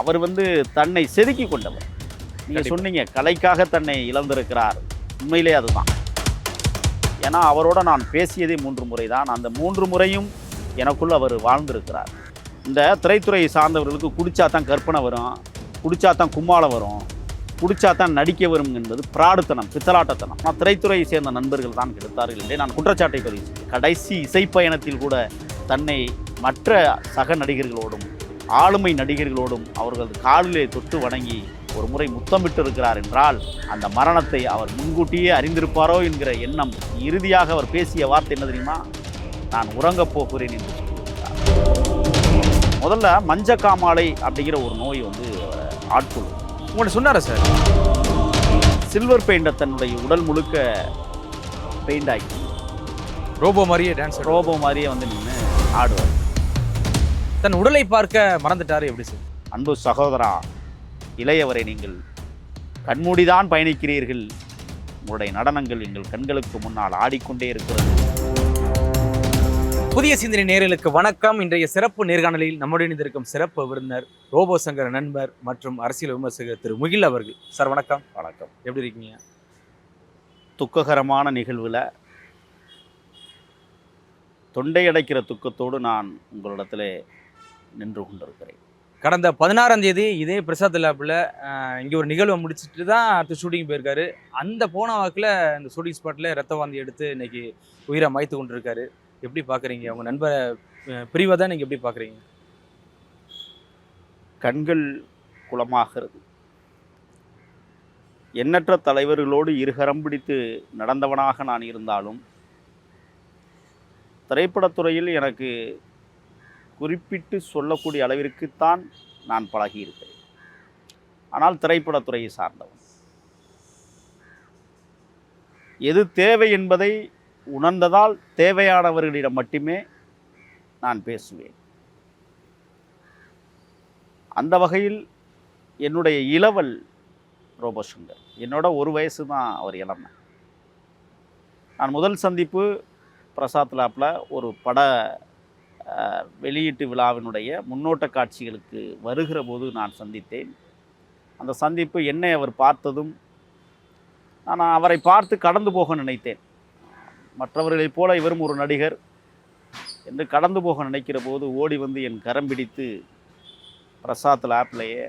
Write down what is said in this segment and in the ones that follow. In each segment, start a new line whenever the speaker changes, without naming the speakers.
அவர் வந்து தன்னை செதுக்கி கொண்டவர். நீங்க
கண்டிப்பா.
சொன்னீங்க கலைக்காக தன்னை இழந்திருக்கிறார். உண்மையிலே அதுதான். ஏன்னா அவரோட நான் பேசியதே மூன்று முறை தான் அந்த மூன்று முறையும் எனக்குள்ள அவர் வாழ்ந்திருக்கிறார். இந்த திரைத்துறையை சார்ந்தவர்களுக்கு குடிச்சா தான் கற்பனை வரும் குடிச்சா தான் கும்மாளம் வரும் குடிச்சா தான் நடிக்க வரும் என்பது பிராடுத்தனம் பித்தலாட்டத்தனம். நான் திரைத்துறையை சேர்ந்த நண்பர்கள் தான் கெடுத்தார்கள் என்றே நான் குற்றச்சாட்டை பதிவு. கடைசி இசைப்பயணத்தில் கூட தன்னை மற்ற சக நடிகர்களோடும் ஆளுமை நடிகர்களோடும் அவர்களது காலிலே தொட்டு வணங்கி ஒரு முறை முத்தமிட்டு இருக்கிறார் என்றால் அந்த மரணத்தை அவர் முன்கூட்டியே அறிந்திருப்பாரோ என்கிற எண்ணம் இறுதியாக அவர் பேசிய வார்த்தை என்ன தெரியுமா? நான் உறங்கப் போகிறேன் என்று சொல்லியிருக்கிறார். முதல்ல மஞ்சக்காமாலை அப்படிங்கிற ஒரு நோய் வந்து ஆட்கொள்ளும்.
உங்கள்ட்ட சொன்னாரா சார்?
சில்வர் பெயிண்டை தன்னுடைய உடல் முழுக்க பெயிண்ட் ஆக்கி
ரோபோ மாதிரியே டான்ஸ்
ரோபோ மாதிரியே வந்து நின்று ஆடுவார்.
தன் உடலை பார்க்க மறந்துட்டாரு எப்படி சார்?
அன்பு சகோதரா இளையவரை நீங்கள் கண்மூடிதான் பயணிக்கிறீர்கள். உங்களுடைய நடனங்கள் எங்கள் கண்களுக்கு முன்னால் ஆடிக்கொண்டே இருக்கிறது.
புதிய சிந்தனை நேயர்களுக்கு வணக்கம். இன்றைய சிறப்பு நேர்காணலில் நம்முடன் இணைந்திருக்கும் சிறப்பு விருந்தினர் ரோபோ சங்கர் நண்பர் மற்றும் அரசியல் விமர்சகர் திரு முகில் அவர்கள். சார் வணக்கம்.
வணக்கம்.
எப்படி இருக்கீங்க?
துக்ககரமான நிகழ்வில் தொண்டை அடைக்கிற துக்கத்தோடு நான் உங்களிடத்தில் நின்று கொண்டிருக்கிறேன்.
கடந்த பதினாறாம் தேதி இதே பிரசாத் லேபில் இங்கே ஒரு நிகழ்வை முடிச்சுட்டு தான் அடுத்த ஷூட்டிங் போயிருக்காரு. அந்த போன வாக்கில் இந்த ஷூட்டிங் ஸ்பாட்டில் ரத்த வாந்தி எடுத்து இன்னைக்கு உயிரை மாய்த்து கொண்டிருக்காரு. எப்படி பார்க்குறீங்க உங்கள் நண்பரை பிரிவை தான் நீங்கள் எப்படி பார்க்குறீங்க
கண்கள் குளமாகிறது. எண்ணற்ற தலைவர்களோடு இருகரம் பிடித்து நடந்தவனாக நான் இருந்தாலும் திரைப்படத்துறையில் எனக்கு குறிப்பிட்டு சொல்லக்கூடிய அளவிற்குத்தான் நான் பழகியிருக்கிறேன். ஆனால் திரைப்படத்துறையை சார்ந்தவன். எது தேவை என்பதை உணர்ந்ததால் தேவையானவர்களிடம் மட்டுமே நான் பேசுவேன். அந்த வகையில் என்னுடைய இளவல் ரோபோசங்கர். என்னோட ஒரு வயசு தான் அவர் இளமை. நான் முதல் சந்திப்பு பிரசாத் லாப்பில் ஒரு பட வெளியீட்டு விழாவினுடைய முன்னோட்ட காட்சிகளுக்கு வருகிற போது நான் சந்தித்தேன். அந்த சந்திப்பு என்னை அவர் பார்த்ததும் நான் அவரை பார்த்து கடந்து போக நினைத்தேன். மற்றவர்களைப் போல இவரும் ஒரு நடிகர் என்று கடந்து போக நினைக்கிற போது ஓடி வந்து என் கரம் பிடித்து பிரசாத் ஆப்லேயே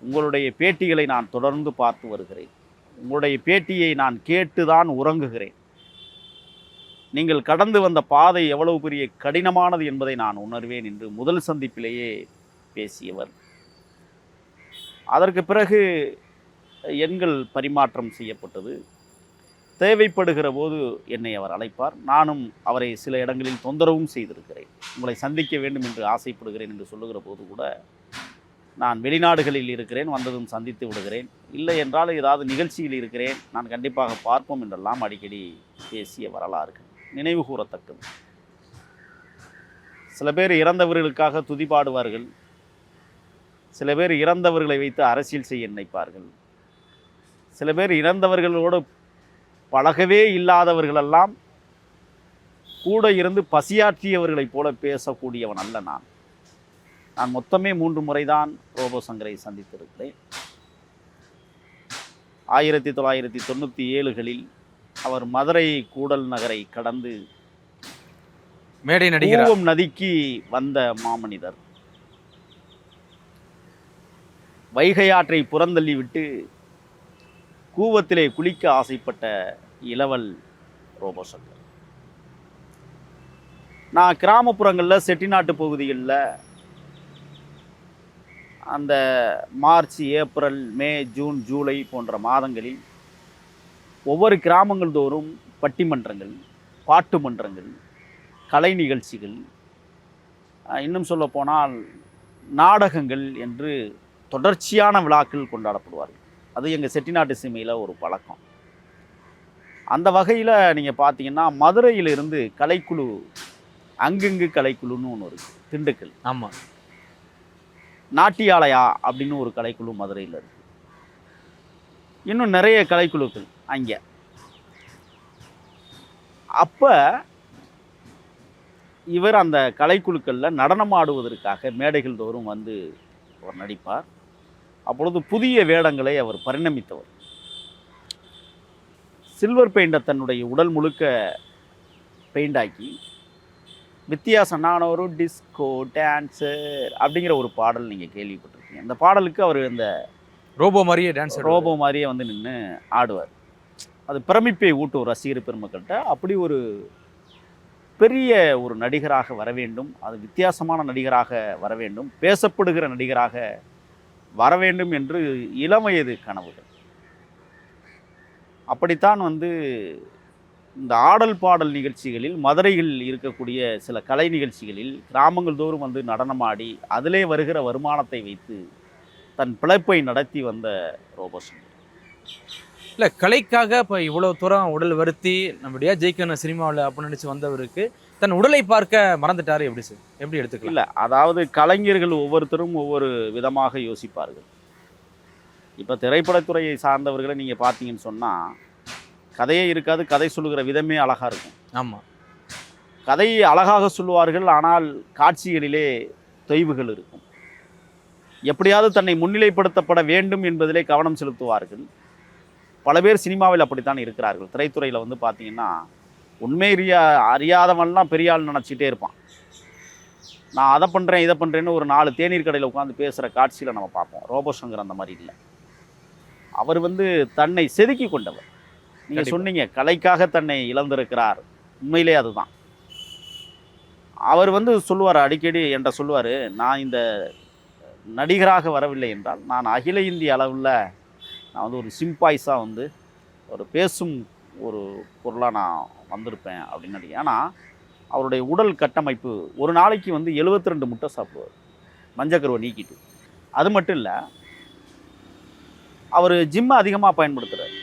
உங்களுடைய பேட்டிகளை நான் தொடர்ந்து பார்த்து வருகிறேன். உங்களுடைய பேட்டியை நான் கேட்டு தான் உறங்குகிறேன். நீங்கள் கடந்து வந்த பாதை எவ்வளவு பெரிய கடினமானது என்பதை நான் உணர்வேன் என்று முதல் சந்திப்பிலேயே பேசியவர். அதற்கு பிறகு எண்கள் பரிமாற்றம் செய்யப்பட்டது. தேவைப்படுகிற போது என்னை அவர் அழைப்பார். நானும் அவரை சில இடங்களில் தொந்தரவும் செய்திருக்கிறேன். உங்களை சந்திக்க வேண்டும் என்று ஆசைப்படுகிறேன் என்று சொல்லுகிற போது கூட நான் வெளிநாடுகளில் இருக்கிறேன் வந்ததும் சந்தித்து விடுகிறேன். இல்லை என்றால் ஏதாவது நிகழ்ச்சியில் இருக்கிறேன். நான் கண்டிப்பாக பார்ப்போம் என்றெல்லாம் அடிக்கடி பேசிய வரலாறு. நினைவு கூறத்தக்கது. சில பேர் இறந்தவர்களுக்காக துதிபாடுவார்கள். சில பேர் இறந்தவர்களை வைத்து அரசியல் செய்ய நினைப்பார்கள். சில பேர் இறந்தவர்களோடு பழகவே இல்லாதவர்களெல்லாம் கூட இருந்து பசியாற்றியவர்களைப் போல பேசக்கூடியவன் அல்ல நான். நான் மொத்தமே மூன்று முறைதான் ரோபோ சங்கரை சந்தித்திருக்கிறேன். ஆயிரத்தி தொள்ளாயிரத்தி தொண்ணூற்றி ஏழுகளில் அவர் மதுரை கூடல் நகரை கடந்து
மேடை நடிகர்?
நதிக்கு வந்த மாமனிதர். வைகை ஆற்றை புறந்தள்ளி விட்டு கூவத்திலே குளிக்க ஆசைப்பட்ட இளவல் ரோபோ சங்கர் நான் கிராமப்புறங்களில் செட்டிநாட்டு பகுதிகளில் அந்த March April May June July போன்ற மாதங்களில் ஒவ்வொரு கிராமங்கள் தோறும் பட்டிமன்றங்கள் பாட்டு மன்றங்கள் கலை நிகழ்ச்சிகள் இன்னும் சொல்ல போனால் நாடகங்கள் என்று தொடர்ச்சியான விழாக்கள் கொண்டாடப்படுவார்கள். அது எங்கள் செட்டிநாட்டு சீமையில் ஒரு பழக்கம். அந்த வகையில் நீங்கள் பார்த்தீங்கன்னா மதுரையிலிருந்து கலைக்குழு அங்கங்கு கலைக்குழுன்னு ஒன்று இருக்குது திண்டுக்கல்.
ஆமா.
நாட்டியாலயா அப்படின்னு ஒரு கலைக்குழு மதுரையில் இருக்கு. இன்னும் நிறைய கலைக்குழுக்கள். அங்கே. அப்போ இவர் அந்த கலைக்குழுக்களில் நடனம் ஆடுவதற்காக மேடைகள் தோறும் வந்து அவர் நடிப்பார். அப்பொழுது புதிய வேடங்களை அவர் பரிணமித்தவர். சில்வர் பெயிண்டை தன்னுடைய உடல் முழுக்க பெயிண்டாக்கி வித்தியாசமான ஒரு டிஸ்கோ டான்ஸர் அப்படிங்கிற ஒரு பாடல் நீங்கள் கேள்விப்பட்டிருக்கீங்க இந்த பாடலுக்கு அவர் இந்த
ரோபோ மாதிரியே டான்ஸ்
ரோபோ மாதிரியே வந்து நின்று ஆடுவார். அது பிரமிப்பை ஊட்டும் ரசிகர் பெருமக்கள்கிட்ட அப்படி ஒரு பெரிய ஒரு நடிகராக வர வேண்டும் அது வித்தியாசமான நடிகராக வர வேண்டும் பேசப்படுகிற நடிகராக வர வேண்டும் என்று வயது கனவுகள். அப்படித்தான் வந்து இந்த ஆடல் பாடல் நிகழ்ச்சிகளில் மதுரையில் இருக்கக்கூடிய சில கலை நிகழ்ச்சிகளில் கிராமங்கள் தோறும் வந்து நடனமாடி அதிலே வருகிற வருமானத்தை வைத்து தன் பிழைப்பை நடத்தி வந்த ரோபோசன்
இல்லை கலைக்காக இப்போ இவ்வளோ தூரம் உடல் வருத்தி நம்மளுடைய ஜெயிக்கணும் சினிமாவில் அப்படின்னு நினச்சி வந்தவருக்கு தன் உடலை பார்க்க மறந்துட்டாரு எப்படி சார்? எப்படி எடுத்துக்கலாம்?
இல்லை அதாவது கலைஞர்கள் ஒவ்வொருத்தரும் ஒவ்வொரு விதமாக யோசிப்பார்கள். இப்போ திரைப்படத்துறையை சார்ந்தவர்களை நீங்கள் பார்த்தீங்கன்னு சொன்னால் கதையே இருக்காது கதை சொல்லுகிற விதமே அழகாக இருக்கும்.
ஆமாம்
கதையை அழகாக சொல்லுவார்கள் ஆனால் காட்சிகளிலே தொய்வுகள் இருக்கும். எப்படியாவது தன்னை முன்னிலைப்படுத்தப்பட வேண்டும் என்பதிலே கவனம் செலுத்துவார்கள். பல பேர் சினிமாவில் அப்படித்தான் இருக்கிறார்கள். திரைத்துறையில் வந்து பார்த்தீங்கன்னா உண்மை அறியா அறியாதவன்லாம் பெரிய ஆள் நினச்சிட்டே இருப்பான். நான் அதை பண்ணுறேன் இதை பண்ணுறேன்னு ஒரு நாலு தேநீர் கடையில் உட்காந்து பேசுகிற காட்சியில் நம்ம பார்ப்போம். ரோபோ சங்கர் அந்த மாதிரி இல்லை. அவர் வந்து தன்னை செதுக்கி கொண்டவர். நீங்கள். சொன்னீங்க கலைக்காக தன்னை இழந்திருக்கிறார். உண்மையிலே அதுதான். அவர் வந்து சொல்லுவார் அடிக்கடி என்கிட்ட சொல்லுவார் நான் இந்த நடிகராக வரவில்லை என்றால் நான் அகில இந்திய அளவில் நான் வந்து ஒரு சிம்பாய்ஸாக வந்து ஒரு பேசும் ஒரு பொருளாக நான் வந்திருப்பேன் அப்படின்னு நினைக்கிறேன். ஆனால் அவருடைய உடல் கட்டமைப்பு ஒரு நாளைக்கு வந்து 72 ரெண்டு முட்டை சாப்பிடுவார். மஞ்சக்கருவை நீக்கிட்டு. அது மட்டும் இல்லை அவர் ஜிம்மை அதிகமாக பயன்படுத்துகிறார்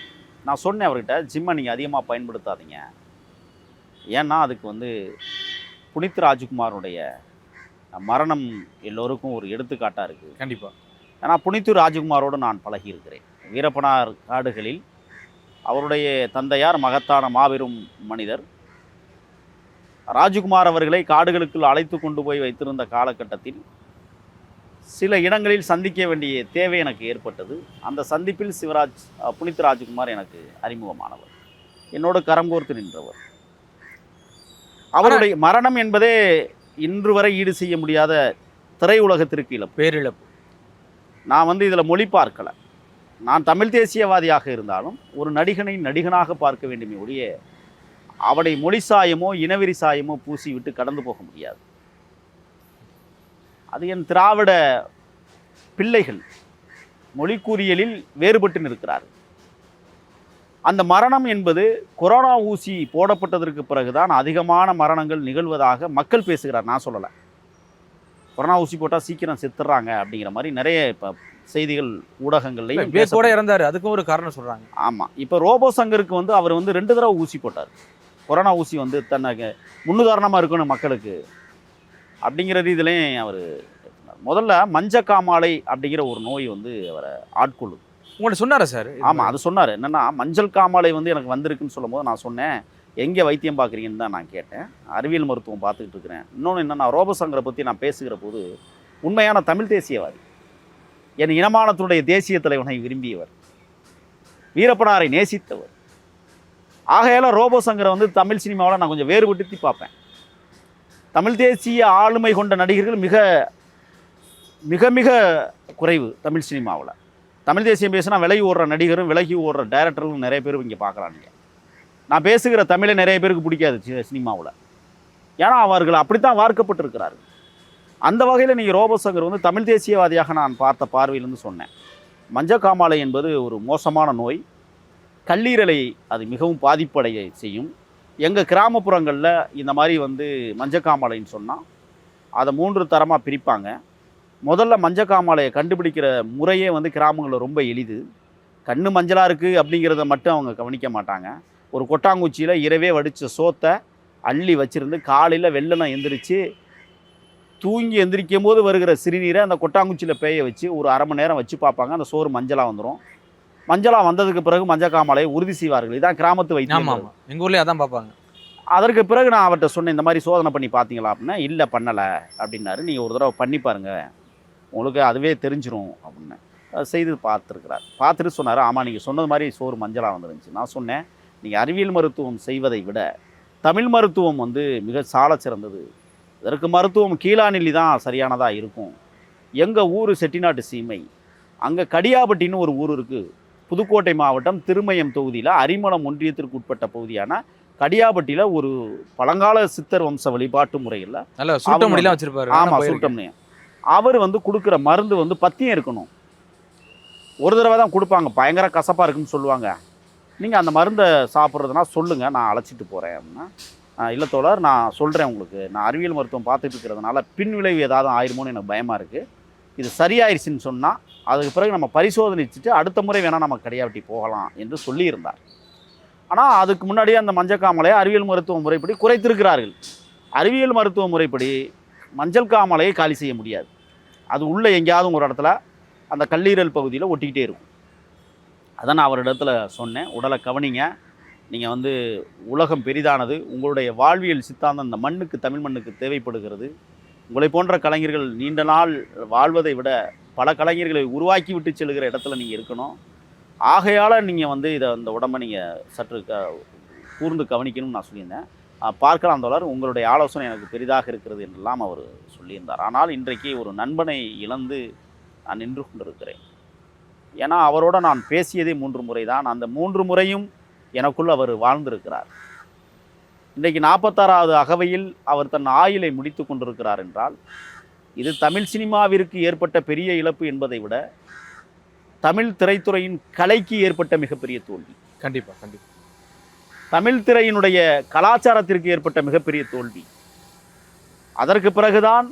நான் சொன்னேன் அவர்கிட்ட ஜிம்மை நீங்கள் அதிகமாக பயன்படுத்தாதீங்க. ஏன்னா அதுக்கு வந்து புனித் ராஜ்குமாருடைய மரணம் எல்லோருக்கும் ஒரு எடுத்துக்காட்டாக இருக்குது
கண்டிப்பாக
ஏன்னா புனித்து ராஜ்குமாரோடு நான் பழகியிருக்கிறேன். வீரப்பனார் காடுகளில் அவருடைய தந்தையார் மகத்தான மாபெரும் மனிதர். ராஜ்குமார் அவர்களை காடுகளுக்குள் அழைத்து கொண்டு போய் வைத்திருந்த காலகட்டத்தில் சில இடங்களில் சந்திக்க வேண்டிய தேவை எனக்கு ஏற்பட்டது. அந்த சந்திப்பில் சிவராஜ் புனித் ராஜ்குமார் எனக்கு அறிமுகமானவர். என்னோடு கரம் கோர்த்து நின்றவர். அவருடைய மரணம் என்பதே இன்று வரை ஈடு செய்ய முடியாத திரையுலகத்திற்கு இழப்பு.
பேரிழப்பு.
நான் வந்து இதில் மொழி பார்க்கல. நான் தமிழ் தேசியவாதியாக இருந்தாலும் ஒரு நடிகனை நடிகனாக பார்க்க வேண்டுமே ஒழிய அவனை மொழி சாயமோ இனவெறி சாயமோ பூசி விட்டு கடந்து போக முடியாது. அது என் திராவிட பிள்ளைகள் மொழிக்கூறியலில் வேறுபட்டு நிற்கிறார்கள். அந்த மரணம் என்பது கொரோனா ஊசி போடப்பட்டதற்கு பிறகுதான் அதிகமான மரணங்கள் நிகழ்வதாக மக்கள் பேசுகிறார். நான் சொல்லலை. கொரோனா ஊசி போட்டால் சீக்கிரம் செத்துடுறாங்க அப்படிங்கிற மாதிரி நிறைய இப்போ செய்திகள் ஊடகங்கள்லையும் பேசப்படுது.
இறந்தாரு. அதுக்கும் ஒரு காரணம் சொல்றாங்க.
ஆமாம் இப்போ ரோபோ சங்கருக்கு வந்து அவர் வந்து ரெண்டு தடவை ஊசி போட்டார். கொரோனா ஊசி வந்து தனக்கு முன்னுதாரணமாக இருக்கணும் மக்களுக்கு. அப்படிங்கிற ரீதியிலையும் அவர் முதல்ல மஞ்சக்காமாலை அப்படிங்கிற ஒரு நோய் வந்து அவரை ஆட்கொள்ளுது
உங்கள்ட்ட சொன்னாரா சார்?
ஆமாம் அது சொன்னார். என்னென்னா மஞ்சள் காமாலை வந்து எனக்கு வந்திருக்குன்னு சொல்லும்போது நான் சொன்னேன். எங்கே வைத்தியம் பார்க்குறீங்கன்னு தான் நான் கேட்டேன். அறிவியல் மருத்துவம் பார்த்துக்கிட்டு இருக்கிறேன். இன்னொன்று என்னென்னா ரோபசங்கரை பற்றி நான் பேசுகிற போது உண்மையான தமிழ் தேசியவாதி. என் இனமானத்துடைய தேசிய தலைவனை விரும்பியவர். வீரப்பனாரை நேசித்தவர். ஆகையால ரோபோசங்கரை வந்து தமிழ் சினிமாவில் நான் கொஞ்சம் வேறுபடுத்தி பார்ப்பேன். தமிழ் தேசிய ஆளுமை கொண்ட நடிகர்கள் மிக மிக மிக குறைவு தமிழ் சினிமாவில். தமிழ் தேசியம் பேசினா விலகி ஓடுற நடிகரும் விலகி ஓடுற டைரக்டர்களும் நிறைய பேர் இங்கே பார்க்குறாங்க. நான் பேசுகிற தமிழை நிறைய பேருக்கு பிடிக்காது சினிமாவில். ஏன்னா அவர்கள் அப்படித்தான் வார்க்கப்பட்டிருக்கிறார்கள். அந்த வகையில் நீங்கள் ரோபோசங்கர் வந்து தமிழ் தேசியவாதியாக நான் பார்த்த பார்வையிலிருந்து சொன்னேன். மஞ்சக்காமாலை என்பது ஒரு மோசமான நோய். கல்லீரலை அது மிகவும் பாதிப்படைய செய்யும். எங்கள் கிராமப்புறங்களில் இந்த மாதிரி வந்து மஞ்சக்காமாலைன்னு சொன்னால் அதை மூன்று தரமாக பிரிப்பாங்க. முதல்ல மஞ்சக்காமாலையை கண்டுபிடிக்கிற முறையே வந்து கிராமங்களில் ரொம்ப எளிது. கண்ணு மஞ்சளாக இருக்குது அப்படிங்கிறத மட்டும் அவங்க கவனிக்க மாட்டாங்க. ஒரு கொட்டாங்குச்சியில் இரவே வடித்த சோத்தை அள்ளி வச்சுருந்து காலையில் வெள்ளனம் எந்திரிச்சு தூங்கி எந்திரிக்கும் போது வருகிற சிறுநீரை அந்த கொட்டாங்குச்சியில் பேய வச்சு ஒரு அரை மணி நேரம் வச்சு பார்ப்பாங்க. அந்த சோறு மஞ்சளாக வந்துடும் மஞ்சளாக வந்ததுக்கு பிறகு மஞ்சக்காமாலையை உறுதி செய்வார்கள். இதான் கிராமத்து வைத்தியம்
ஆமா ஆமா. எங்க ஊர்லயே அதான் பார்ப்பாங்க.
அதற்கு பிறகு நான் அவர்கிட்ட சொன்னேன் இந்த மாதிரி சோதனை பண்ணி பார்த்தீங்களா? அப்படின்னா இல்லை பண்ணலை. அப்படின்னாரு. நீங்கள் ஒரு தடவை பண்ணி பாருங்க. உங்களுக்கு அதுவே தெரிஞ்சிரும். அப்படின்னு செய்து பார்த்துருக்கிறார். பார்த்துட்டு சொன்னார் ஆமாம் நீங்கள் சொன்னது மாதிரி சோறு மஞ்சளாக வந்துருந்துச்சு. நான் சொன்னேன் நீங்கள் அறிவியல் மருத்துவம் செய்வதை விட தமிழ் மருத்துவம் வந்து மிக சாலச் சிறந்தது. இதற்கு மருத்துவம் கீழாநெல்லி தான் சரியானதாக இருக்கும். எங்கள் ஊர் செட்டிநாட்டு சீமை. அங்கே கடியாபட்டின்னு ஒரு ஊர் இருக்குது புதுக்கோட்டை மாவட்டம் திருமயம் தொகுதியில் அரிமளம் ஒன்றியத்திற்கு உட்பட்ட பகுதியான கடியாபட்டியில் ஒரு பழங்கால சித்தர் வம்ச வழிபாட்டு முறையில்
வச்சிருப்பாரு.
ஆமாம். சுட்டம்னே அவர் வந்து கொடுக்குற மருந்து வந்து பத்தியம் இருக்கணும். ஒரு தடவை தான் கொடுப்பாங்க. பயங்கர கசப்பாக இருக்குன்னு சொல்லுவாங்க. நீங்கள் அந்த மருந்தை சாப்பிட்றதுனா சொல்லுங்கள் நான் அழைச்சிட்டு போகிறேன் அப்படின்னா. "ஆ, இல்லை தோழர் நான் சொல்கிறேன் உங்களுக்கு. நான் அறிவியல் மருத்துவம் பார்த்துட்டு இருக்கிறதுனால பின் விளைவு ஏதாவது ஆயிருமோன்னு எனக்கு பயமாக இருக்குது இது சரியாயிருச்சுன்னு சொன்னால் அதுக்கு பிறகு நம்ம பரிசோதனைச்சுட்டு அடுத்த முறை வேணால் நம்ம கடையாவட்டி போகலாம் என்று சொல்லியிருந்தார். ஆனால் அதுக்கு முன்னாடியே அந்த மஞ்சக்காமலையை அறிவியல் மருத்துவ முறைப்படி குறைத்திருக்கிறார்கள். அறிவியல் மருத்துவ முறைப்படி மஞ்சள் காமலையை காலி செய்ய முடியாது. அது உள்ளே எங்கேயாவது ஒரு இடத்துல அந்த கல்லீரல் பகுதியில் ஒட்டிக்கிட்டே இருக்கும். அதை நான் அவரிடத்துல சொன்னேன். உடலை கவனிங்க. நீங்கள் வந்து உலகம் பெரிதானது உங்களுடைய வாழ்வியல் சித்தாந்தம் இந்த மண்ணுக்கு தமிழ் மண்ணுக்கு தேவைப்படுகிறது. உங்களை போன்ற கலைஞர்கள் நீண்ட நாள் வாழ்வதை விட பல கலைஞர்களை உருவாக்கி விட்டு செல்கிற இடத்துல நீங்கள் இருக்கணும். ஆகையால் நீங்கள் வந்து இதை அந்த உடம்பை நீங்கள் சற்று க கூர்ந்து கவனிக்கணும்னு நான் சொல்லியிருந்தேன். பார்க்கலாம் தோழர். உங்களுடைய ஆலோசனை எனக்கு பெரிதாக இருக்கிறது என்றெல்லாம் அவர் சொல்லியிருந்தார். ஆனால் இன்றைக்கு ஒரு நண்பனை இழந்து நான் நின்று கொண்டிருக்கிறேன். ஏன்னா அவரோட நான் பேசியதே மூன்று முறை தான். அந்த மூன்று முறையும் எனக்குள் அவர் வாழ்ந்திருக்கிறார். இன்றைக்கு நாற்பத்தாறாவது அகவையில் அவர் தன் ஆயுளை முடித்து கொண்டிருக்கிறார் என்றால் இது தமிழ் சினிமாவிற்கு ஏற்பட்ட பெரிய இழப்பு என்பதை விட தமிழ் திரைத்துறையின் கலைக்கு ஏற்பட்ட மிகப்பெரிய தோல்வி.
கண்டிப்பா கண்டிப்பா.
தமிழ் திரையினுடைய கலாச்சாரத்திற்கு ஏற்பட்ட மிகப்பெரிய தோல்வி. அதற்கு பிறகுதான்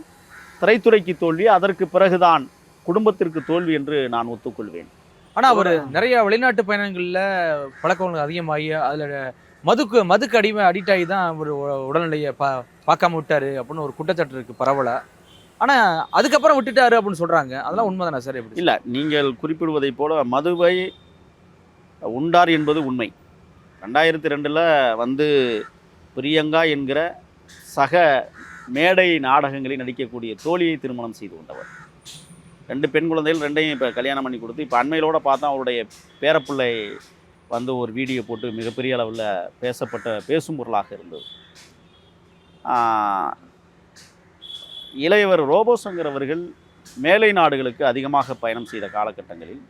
திரைத்துறைக்கு தோல்வி அதற்கு பிறகுதான் குடும்பத்திற்கு தோல்வி என்று நான் ஒத்துக்கொள்வேன்.
ஆனா அவர் நிறைய வெளிநாட்டு பயணங்கள்ல பழக்க வழக்கங்கள் அதிகமாகி அதுல மதுக்கு மதுக்கு அடிமை அடிக்ட் ஆகி தான் அவர் உடல்நிலையை பா பார்க்காம விட்டாரு அப்படின்னு ஒரு குற்றச்சாட்டு இருக்கு பரவல. ஆனா அதுக்கப்புறம் விட்டுட்டாரு அப்படின்னு சொல்றாங்க. அதெல்லாம் உண்மைதானே சார்? எப்படி
இல்லை நீங்கள் குறிப்பிடுவதைப் போல மதுவை உண்டார் என்பது உண்மை. ரெண்டாயிரத்தி ரெண்டில் வந்து பிரியங்கா என்கிற சக மேடை நாடகங்களில் நடிக்கக்கூடிய தோழியை திருமணம் செய்து கொண்டவர். ரெண்டு பெண் குழந்தைகள் ரெண்டையும் இப்போ கல்யாணம் பண்ணி கொடுத்து இப்போ அண்மையிலோட பார்த்தா அவருடைய பேரப்பிள்ளை வந்து ஒரு வீடியோ போட்டு மிகப்பெரிய அளவில் பேசப்பட்ட பேசும் பொருளாக இருந்தது. இளையவர் ரோபோசங்கர் அவர்கள் மேலை நாடுகளுக்கு அதிகமாக பயணம் செய்த காலகட்டங்களில்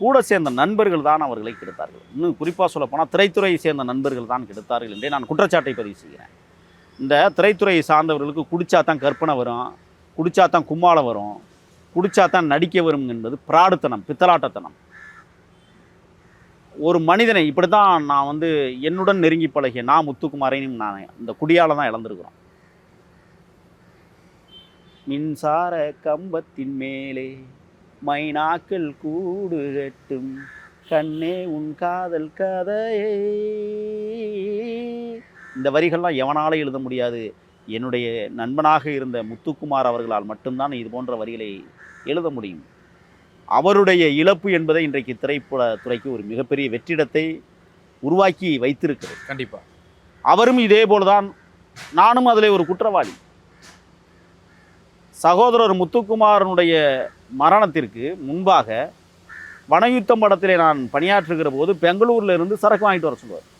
கூட சேர்ந்த நண்பர்கள் தான் அவர்களை கெடுத்தார்கள். இன்னும் குறிப்பாக சொல்லப்போனால் திரைத்துறையை சேர்ந்த நண்பர்கள் தான் கெடுத்தார்கள் என்றே நான் குற்றச்சாட்டை பதிவு செய்கிறேன். இந்த திரைத்துறையை சார்ந்தவர்களுக்கு குடித்தா தான் கற்பனை வரும் குடித்தா தான் கும்மாளம் வரும் குடித்தா தான் நடிக்க வரும் என்பது பிராடுத்தனம் பித்தலாட்டத்தனம். ஒரு மனிதனை இப்படி தான் நான் வந்து என்னுடன் நெருங்கி பழகிய நான் முத்துக்குமாரையும் நான் இந்த குடியால் தான் இழந்திருக்கிறோம். மின்சார கம்பத்தின் மேலே மைனாக்கள் கூடு கட்டும் கண்ணே உன் காதல் கதையே. இந்த வரிகள்லாம் எவனால எழுத முடியாது? என்னுடைய நண்பனாக இருந்த முத்துக்குமார் அவர்களால் மட்டும்தான் இது போன்ற வரிகளை எழுத முடியும். அவருடைய இழப்பு என்பதை இன்றைக்கு திரைப்பட துறைக்கு ஒரு மிகப்பெரிய வெற்றிடத்தை உருவாக்கி வைத்திருக்கிறது.
கண்டிப்பா.
அவரும் இதே போலதான் நானும் அதில் ஒரு குற்றவாளி. சகோதரர் முத்துக்குமாரனுடைய மரணத்திற்கு முன்பாக வனயுத்தம் படத்திலே நான் பணியாற்றுகிற போது பெங்களூர்ல இருந்து சரக்கு வாங்கிட்டு வர சொல்லுவார்.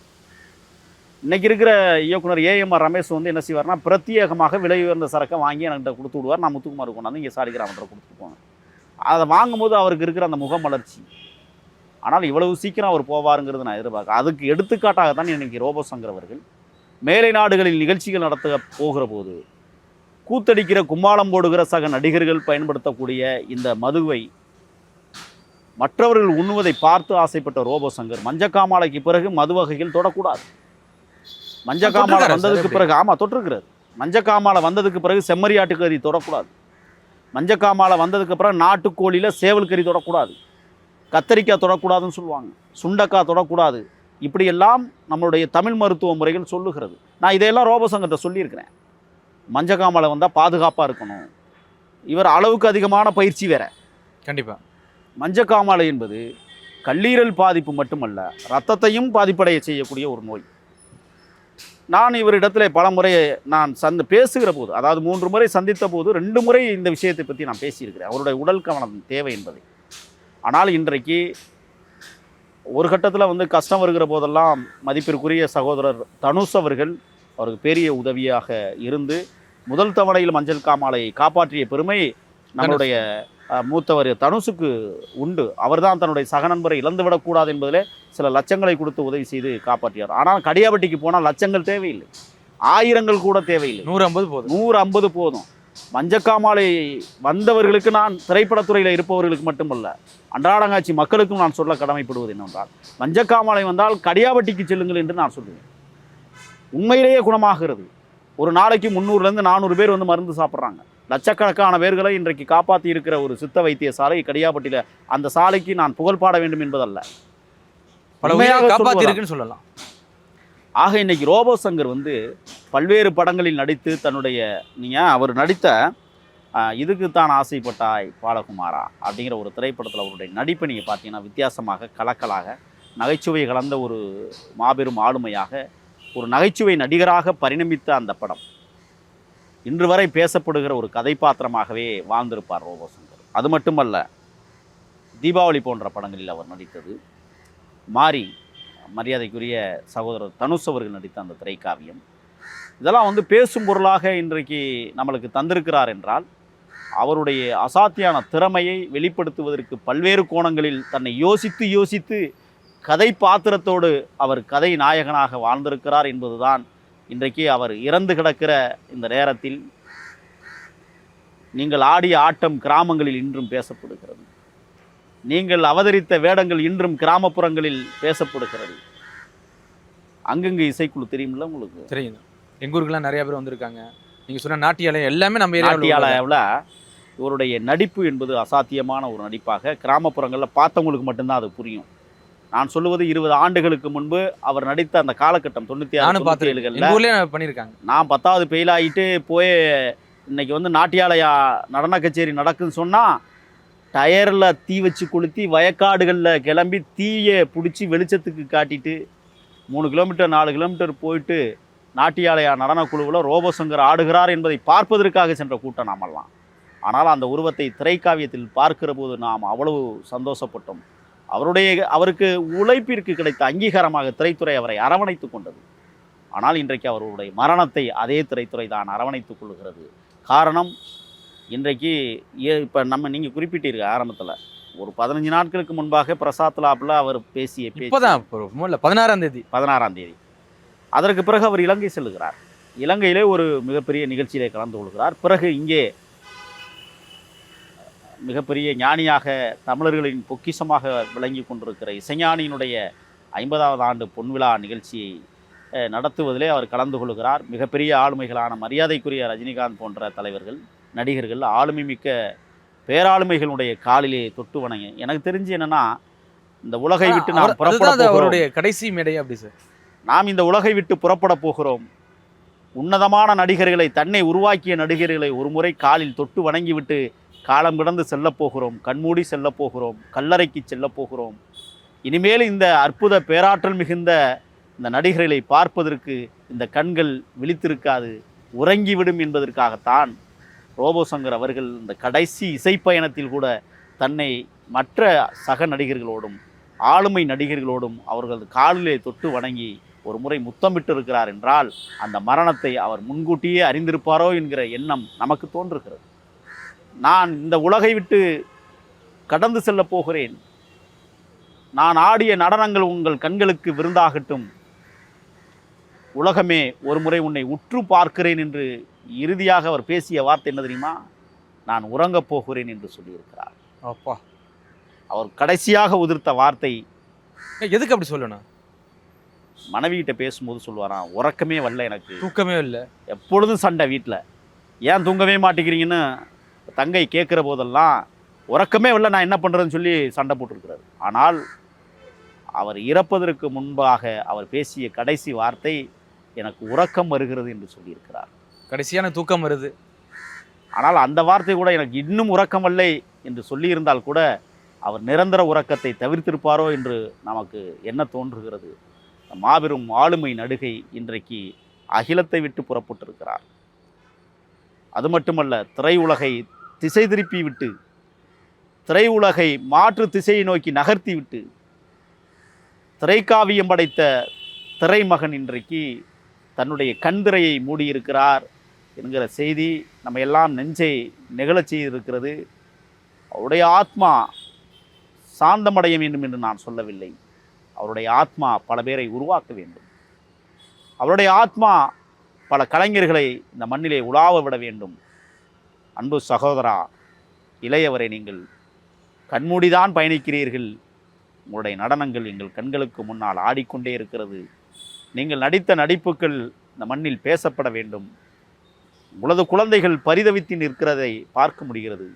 இன்றைக்கி இருக்கிற இயக்குனர் ஏஎம்ஆர் ரமேஷ் வந்து என்ன செய்வார்னா பிரத்யேகமாக விலை உயர்ந்த சரக்கை வாங்கி என்கிட்ட கொடுத்து விடுவார். நான் முத்துக்குமார் கொண்டாந்து இங்கே சாடி கிராமத்தில் கொடுத்துருப்போம் அதை வாங்கும்போது அவருக்கு இருக்கிற அந்த முகமலர்ச்சி ஆனால் இவ்வளவு சீக்கிரம் அவர் போவாருங்கிறது நான் எதிர்பார்க்க அதுக்கு எடுத்துக்காட்டாக தான் இன்றைக்கி ரோபோ சங்கர் அவர்கள் மேலை நாடுகளில் நிகழ்ச்சிகள் நடத்த போகிற போது கூத்தடிக்கிற கும்மாளம் போடுகிற சக நடிகர்கள் பயன்படுத்தக்கூடிய இந்த மதுவை மற்றவர்கள் உண்ணுவதை பார்த்து ஆசைப்பட்ட ரோபோ சங்கர் மஞ்சக்காமாலைக்கு பிறகு மது வகைகள் தொடக்கூடாது. மஞ்சக்காமாலை வந்ததுக்கு பிறகு ஆமாம் தொட்டிருக்கிறார். மஞ்சக்காமாலை வந்ததுக்கு பிறகு செம்மறியாட்டு கறி தொடக்கூடாது. மஞ்சக்காமாலை வந்ததுக்கு பிறகு நாட்டுக்கோழியில் சேவல் கறி தொடக்கூடாது. கத்தரிக்காய் தொடக்கூடாதுன்னு சொல்லுவாங்க. சுண்டக்காய் தொடக்கூடாது. இப்படியெல்லாம் நம்மளுடைய தமிழ் மருத்துவ முறைகள் சொல்லுகிறது. நான் இதையெல்லாம் ரோபசங்கத்தை சொல்லியிருக்கிறேன். மஞ்சக்காமலை வந்தால் பாதுகாப்பாக இருக்கணும். இவர் அளவுக்கு அதிகமான பயிற்சி வேற.
கண்டிப்பா.
மஞ்சக்காமாலை என்பது கல்லீரல் பாதிப்பு மட்டுமல்ல ரத்தத்தையும் பாதிப்படைய செய்யக்கூடிய ஒரு நோய். நான் இவரிடத்திலே பல முறை நான் சந்த பேசுகிற போது அதாவது மூன்று முறை சந்தித்த போது ரெண்டு முறை இந்த விஷயத்தை பற்றி நான் பேசியிருக்கிறேன். அவருடைய உடல் கவனம் தேவை என்பதை. ஆனால் இன்றைக்கு ஒரு கட்டத்தில் வந்து கஷ்டம் வருகிற போதெல்லாம் மதிப்பிற்குரிய சகோதரர் தனுஷ் அவர்கள் அவருக்கு பெரிய உதவியாக இருந்து முதல் தவணையில் மஞ்சள் காமாலை காப்பாற்றிய பெருமை நம்மளுடைய மூத்தவர் தனுஷுக்கு உண்டு. அவர்தான் தன்னுடைய சக நண்பரை இழந்துவிடக்கூடாது என்பதிலே சில லட்சங்களை கொடுத்து உதவி செய்து காப்பாற்றியார் ஆனால் கடியாபட்டிக்கு போனால் லட்சங்கள் தேவையில்லை. ஆயிரங்கள் கூட தேவையில்லை.
நூறு ஐம்பது போதும்.
நூறு ஐம்பது போதும். மஞ்சக்காமாலை வந்தவர்களுக்கு நான் திரைப்படத்துறையில் இருப்பவர்களுக்கு மட்டுமல்ல அன்றாடங்காட்சி மக்களுக்கும் நான் சொல்ல கடமைப்படுவது என்னவென்றால் மஞ்சக்காமாலை வந்தால் கடியாபட்டிக்கு செல்லுங்கள் என்று நான் சொல்லுவேன். உண்மையிலேயே குணமாகிறது. ஒரு நாளைக்கு முந்நூறுலேருந்து நானூறு பேர் வந்து மருந்து சாப்பிட்றாங்க. லட்சக்கணக்கான பேர்களை இன்றைக்கு காப்பாற்றி இருக்கிற ஒரு சித்த வைத்திய சாலை கடியாபட்டியில் அந்த சாலைக்கு நான் புகழ் பாட வேண்டும் என்பதல்ல?
இருக்குன்னு சொல்லலாம்.
ஆக இன்னைக்கு ரோபோ சங்கர் வந்து பல்வேறு படங்களில் நடித்து தன்னுடைய நீங்கள் அவர் நடித்த இதுக்கு தான் ஆசைப்பட்டாய் பாலகுமாரா அப்படிங்கிற ஒரு திரைப்படத்தில் அவருடைய நடிப்பை நீங்கள் பார்த்தீங்கன்னா வித்தியாசமாக கலக்கலாக நகைச்சுவை கலந்த ஒரு மாபெரும் ஆளுமையாக ஒரு நகைச்சுவை நடிகராக பரிணமித்த அந்த படம். இன்று வரை பேசப்படுகிற ஒரு கதைப்பாத்திரமாகவே வாழ்ந்திருப்பார் ரோபோசங்கர். அது மட்டுமல்ல தீபாவளி போன்ற படங்களில் அவர் நடித்தது மாறி மரியாதைக்குரிய சகோதரர் தனுஷ் அவர்கள் நடித்த அந்த திரைக்காவியம். இதெல்லாம் வந்து பேசும் பொருளாக இன்றைக்கு நம்மளுக்கு தந்திருக்கிறார் என்றால் அவருடைய அசாத்தியான திறமையை வெளிப்படுத்துவதற்கு பல்வேறு கோணங்களில் தன்னை யோசித்து யோசித்து கதை பாத்திரத்தோடு அவர் கதை நாயகனாக வாழ்ந்திருக்கிறார் என்பதுதான் இன்றைக்கு அவர் இறந்து கிடக்கிற இந்த நேரத்தில் நீங்கள் ஆடிய ஆட்டம் கிராமங்களில் இன்றும் பேசப்படுகிறது. நீங்கள் அவதரித்த வேடங்கள் இன்றும் கிராமப்புறங்களில் பேசப்படுகிறது. அங்கங்கு இசைக்குழு தெரியுமில்ல உங்களுக்கு?
தெரியும். எங்க ஊருக்குலாம் நிறைய பேர் வந்திருக்காங்க. நீங்க சொன்ன நாட்டியாலயம் எல்லாமே நம்ம
நாட்டியாலயாவில் இவருடைய நடிப்பு என்பது அசாத்தியமான ஒரு நடிப்பாக கிராமப்புறங்களில் பார்த்தவங்களுக்கு மட்டும்தான் அது புரியும். நான் சொல்லுவது இருபது ஆண்டுகளுக்கு முன்பு அவர் நடித்த அந்த காலகட்டம் தொண்ணூற்றி ஆறு
பார்த்துருக்கேன். பண்ணியிருக்காங்க.
நான் பத்தாவது ஃபெயில் ஆகிட்டு போய் இன்னைக்கு வந்து நாட்டியாலயா நடன கச்சேரி நடக்குதுன்னு சொன்னால் டயரில் தீ வச்சு கொளுத்தி வயக்காடுகளில் கிளம்பி தீயை பிடிச்சி வெளிச்சத்துக்கு காட்டிட்டு மூணு கிலோமீட்டர் நாலு கிலோமீட்டர் போயிட்டு நாட்டியாலயா நடனக்குழுவில் ரோபோசங்கர் ஆடுகிறார் என்பதை பார்ப்பதற்காக சென்ற கூட்டம் நாமெல்லாம். ஆனால் அந்த உருவத்தை திரைக்காவியத்தில் பார்க்கிற போது நாம் அவ்வளவு சந்தோஷப்பட்டோம். அவருடைய அவருக்கு உழைப்பிற்கு கிடைத்த அங்கீகாரமாக திரைத்துறை அவரை அரவணைத்துக் கொண்டது. ஆனால் இன்றைக்கு அவருடைய மரணத்தை அதே திரைத்துறை தான் அரவணைத்துக் கொள்கிறது காரணம் இன்றைக்கு இப்போ நம்ம நீங்கள் குறிப்பிட்டீர்கள் ஆரம்பத்தில் ஒரு பதினஞ்சு நாட்களுக்கு முன்பாக பிரசாத் லாப்ல அவர் பேசிய
இப்பதான் பதினாறாம் தேதி.
பதினாறாம் தேதி. அதற்கு பிறகு அவர் இலங்கை செல்லுகிறார். இலங்கையிலே ஒரு மிகப்பெரிய நிகழ்ச்சியிலே கலந்து கொள்கிறார். பிறகு இங்கே மிகப்பெரிய ஞானியாக தமிழர்களின் பொக்கிஷமாக விளங்கி கொண்டிருக்கிற இசைஞானியினுடைய ஐம்பதாவது ஆண்டு பொன்விழா நிகழ்ச்சியை நடத்துவதிலே அவர் கலந்து கொள்கிறார். மிகப்பெரிய ஆளுமைகளான மரியாதைக்குரிய ரஜினிகாந்த் போன்ற தலைவர்கள் நடிகர்கள் ஆளுமை மிக்க பேராளுமைகளுடைய காலிலே தொட்டு வணங்கி எனக்கு தெரிஞ்சு என்னன்னா இந்த உலகை விட்டு நாம் புறப்பட.
அவருடைய கடைசி மேடை அப்படி சார்.
நாம் இந்த உலகை விட்டு புறப்பட போகிறோம். உன்னதமான நடிகர்களை தன்னை உருவாக்கிய நடிகர்களை ஒரு முறை காலில் தொட்டு வணங்கிவிட்டு காலம் கடந்து செல்ல போகிறோம் கண்மூடி செல்ல போகிறோம் கல்லறைக்கு செல்லப் போகிறோம். இனிமேல் இந்த அற்புத பேராற்றல் மிகுந்த இந்த நடிகர்களை பார்ப்பதற்கு இந்த கண்கள் விழித்திருக்காது உறங்கிவிடும் என்பதற்காகத்தான் ரோபோசங்கர் அவர்கள் இந்த கடைசி இசைப்பயணத்தில் கூட தன்னை மற்ற சக நடிகர்களோடும் ஆளுமை நடிகர்களோடும் அவர்களது காலிலே தொட்டு வணங்கி ஒரு முறை முத்தமிட்டு இருக்கிறார் என்றால் அந்த மரணத்தை அவர் முன்கூட்டியே அறிந்திருப்பாரோ என்கிற எண்ணம் நமக்கு தோன்றுகிறது. நான் இந்த உலகை விட்டு கடந்து செல்லப் போகிறேன். நான் ஆடிய நடனங்கள் உங்கள் கண்களுக்கு விருந்தாகட்டும். உலகமே ஒரு முறை உன்னை உற்று பார்க்கிறேன் என்று இறுதியாக அவர் பேசிய வார்த்தை என்ன தெரியுமா? நான் உறங்கப் போகிறேன் என்று சொல்லியிருக்கிறார்.
அப்பா.
அவர் கடைசியாக உதிர்த்த வார்த்தை
எதுக்கு அப்படி சொல்லணும்?
மனைவிகிட்ட பேசும்போது சொல்லுவாராம் உறக்கமே வரல எனக்கு.
தூக்கமே இல்ல.
எப்பொழுதும் சண்டை வீட்டில் ஏன் தூங்கவே மாட்டேங்கிறீங்கன்னு தங்கை கேட்குற போதெல்லாம் உறக்கமே வரல நான் என்ன பண்ணுறேன்னு சொல்லி சண்டை போட்டிருக்கிறார். ஆனால் அவர் இறப்பதற்கு முன்பாக அவர் பேசிய கடைசி வார்த்தை எனக்கு உறக்கம் வருகிறது என்று சொல்லியிருக்கிறார்.
கடைசியான தூக்கம் வருது.
ஆனால் அந்த வார்த்தை கூட எனக்கு இன்னும் உறக்கம் இல்லை என்று சொல்லியிருந்தால் கூட அவர் நிரந்தர உறக்கத்தை தவிர்த்திருப்பாரோ என்று நமக்கு என்ன தோன்றுகிறது? மாபெரும் ஆளுமை நடிகை இன்றைக்கு அகிலத்தை விட்டு புறப்பட்டிருக்கிறார். அது மட்டுமல்ல திரையுலகை திசை திருப்பி விட்டு திரையுலகை மாற்று திசையை நோக்கி நகர்த்தி விட்டு திரைக்காவியம் படைத்த திரைமகன் இன்றைக்கு தன்னுடைய கண்திரையை மூடியிருக்கிறார் என்கிற செய்தி நம்ம எல்லாம் நெஞ்சை நிகழச் செய்திருக்கிறது. அவருடைய ஆத்மா சாந்தமடைய வேண்டும் என்று நான் சொல்லவில்லை. அவருடைய ஆத்மா பல பேரை உருவாக்க வேண்டும். அவருடைய ஆத்மா பல கலைஞர்களை இந்த மண்ணிலே உலாவ விட வேண்டும். அன்பு சகோதரா இளையவரை நீங்கள் கண்மூடிதான் பயணிக்கிறீர்கள். உங்களுடைய நடனங்கள் எங்கள் கண்களுக்கு முன்னால் ஆடிக்கொண்டே இருக்கிறது. நீங்கள் நடித்த நடிப்புகள் இந்த மண்ணில் பேசப்பட வேண்டும். உங்களது குழந்தைகள் பரிதவித்து நிற்கிறதை பார்க்க முடிகிறது.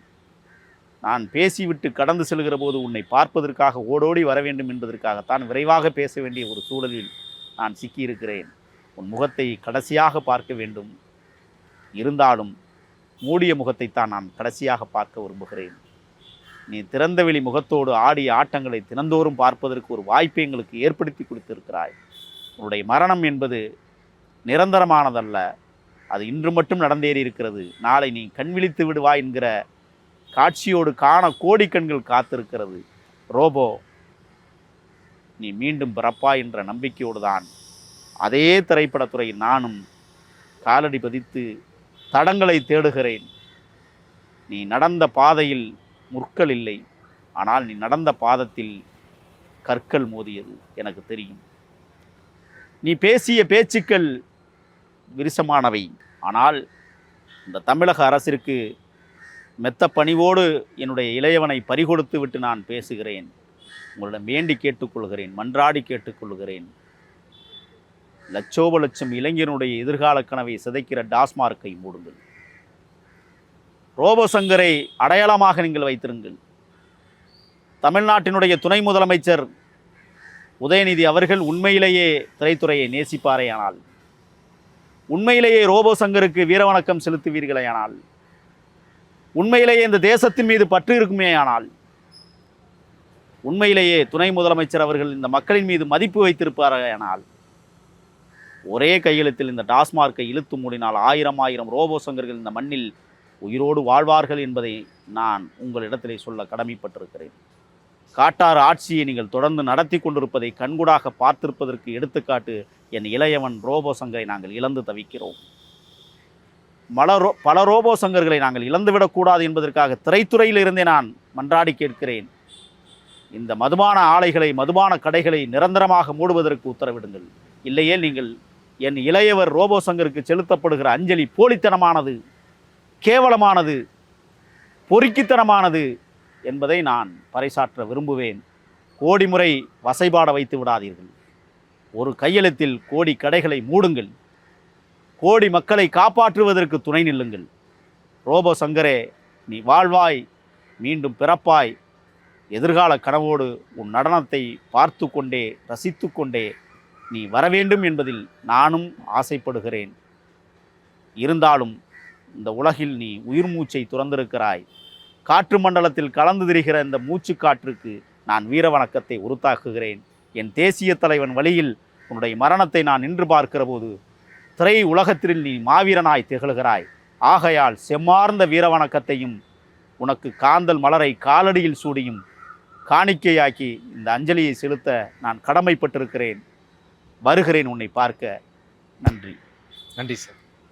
நான் பேசிவிட்டு கடந்து செல்கிற போது உன்னை பார்ப்பதற்காக ஓடோடி வர வேண்டும் என்பதற்காகத்தான் விரைவாக பேச வேண்டிய ஒரு சூழலில் நான் சிக்கியிருக்கிறேன். உன் முகத்தை கடைசியாக பார்க்க வேண்டும். இருந்தாலும் மூடிய முகத்தைத்தான் நான் கடைசியாக பார்க்க விரும்புகிறேன். நீ திறந்தவெளி முகத்தோடு ஆடிய ஆட்டங்களை தினந்தோறும் பார்ப்பதற்கு ஒரு வாய்ப்பை எங்களுக்கு ஏற்படுத்தி கொடுத்திருக்கிறாய். உன்னுடைய மரணம் என்பது நிரந்தரமானதல்ல. அது இன்று மட்டும் நடந்தேறி இருக்கிறது. நாளை நீ கண் விழித்து விடுவாய் என்கிற காட்சியோடு காண கோடி கண்கள் காத்திருக்கிறது. ரோபோ நீ மீண்டும் பிறப்பாய் என்ற நம்பிக்கையோடு தான் அதே திரைப்படத்துறையில் நானும் காலடி பதித்து தடங்களை தேடுகிறேன். நீ நடந்த பாதையில் முற்கள் இல்லை. ஆனால் நீ நடந்த பாதத்தில் கற்கள் மோதியது எனக்கு தெரியும். நீ பேசிய பேச்சுக்கள் விரிசமானவை. ஆனால் இந்த தமிழக அரசிற்கு மெத்த பணிவோடு என்னுடைய இளையவனை பறிகொடுத்து விட்டு நான் பேசுகிறேன். உங்களிடம் வேண்டி கேட்டுக்கொள்கிறேன் மன்றாடி கேட்டுக்கொள்கிறேன். லட்சோப லட்சம் இளைஞனுடைய எதிர்கால கனவை சிதைக்கிற டாஸ்மார்க்கை மூடுங்கள். ரோபோசங்கரை அடையாளமாக நீங்கள் வைத்திருங்கள். தமிழ்நாட்டினுடைய துணை முதலமைச்சர் உதயநிதி அவர்கள் உண்மையிலேயே திரைத்துறையை நேசிப்பாரேயானால் உண்மையிலேயே ரோபோ சங்கருக்கு வீரவணக்கம் செலுத்துவீர்களேயானால் உண்மையிலேயே இந்த தேசத்தின் மீது பற்று இருக்குமேயானால் உண்மையிலேயே துணை முதலமைச்சர் அவர்கள் இந்த மக்களின் மீது மதிப்பு வைத்திருப்பார்கள் ஒரே கையெழுத்தில் இந்த டாஸ்மார்க்கை இழுத்து மூடினால் ஆயிரம் ஆயிரம் ரோபோ சங்கர்கள் இந்த மண்ணில் உயிரோடு வாழ்வார்கள் என்பதை நான் உங்களிடத்திலே சொல்ல கடமைப்பட்டிருக்கிறேன். காட்டார் ஆட்சியை நீங்கள் தொடர்ந்து நடத்தி கொண்டிருப்பதை கண்கூடாக பார்த்திருப்பதற்கு எடுத்துக்காட்டு என் இளையவன் ரோபோ சங்கரை நாங்கள் இழந்து தவிக்கிறோம். மல ரோ பல ரோபோ சங்கர்களை நாங்கள் இழந்துவிடக்கூடாது என்பதற்காக திரைத்துறையில் இருந்தே நான் மன்றாடி கேட்கிறேன். இந்த மதுபான ஆலைகளை மதுபான கடைகளை நிரந்தரமாக மூடுவதற்கு உத்தரவிடுங்கள். இல்லையே நீங்கள் என் இளையவர் ரோபோ சங்கருக்கு செலுத்தப்படுகிற அஞ்சலி போலித்தனமானது கேவலமானது பொறுக்கித்தனமானது என்பதை நான் பறைசாற்ற விரும்புவேன். கோடி முறை வசைபாட வைத்து விடாதீர்கள். ஒரு கையெழுத்தில் கோடி கடைகளை மூடுங்கள். கோடி மக்களை காப்பாற்றுவதற்கு துணை நில்லுங்கள். ரோபோ சங்கரே நீ வாழ்வாய் மீண்டும் பிறப்பாய். எதிர்கால கனவோடு உன் நடனத்தை பார்த்து கொண்டே ரசித்து கொண்டே நீ வரவேண்டும் என்பதில் நானும் ஆசைப்படுகிறேன். இருந்தாலும் இந்த உலகில் நீ உயிர் மூச்சை துறந்திருக்கிறாய். காற்று மண்டலத்தில் கலந்து திரிகிற இந்த மூச்சு காற்றுக்கு நான் வீர வணக்கத்தை உறுத்தாக்குகிறேன் என் தேசிய தலைவன் வழியில் உன்னுடைய மரணத்தை நான் நின்று பார்க்கிற போது திரை உலகத்தில் நீ மாவீரனாய் திகழ்கிறாய். ஆகையால் செம்மார்ந்த வீர வணக்கத்தையும் உனக்கு காந்தல் மலரை காலடியில் சூடியும் காணிக்கையாக்கி இந்த அஞ்சலியை செலுத்த நான் கடமைப்பட்டிருக்கிறேன். வருகிறேன் உன்னை பார்க்க. நன்றி.
நன்றி சார்.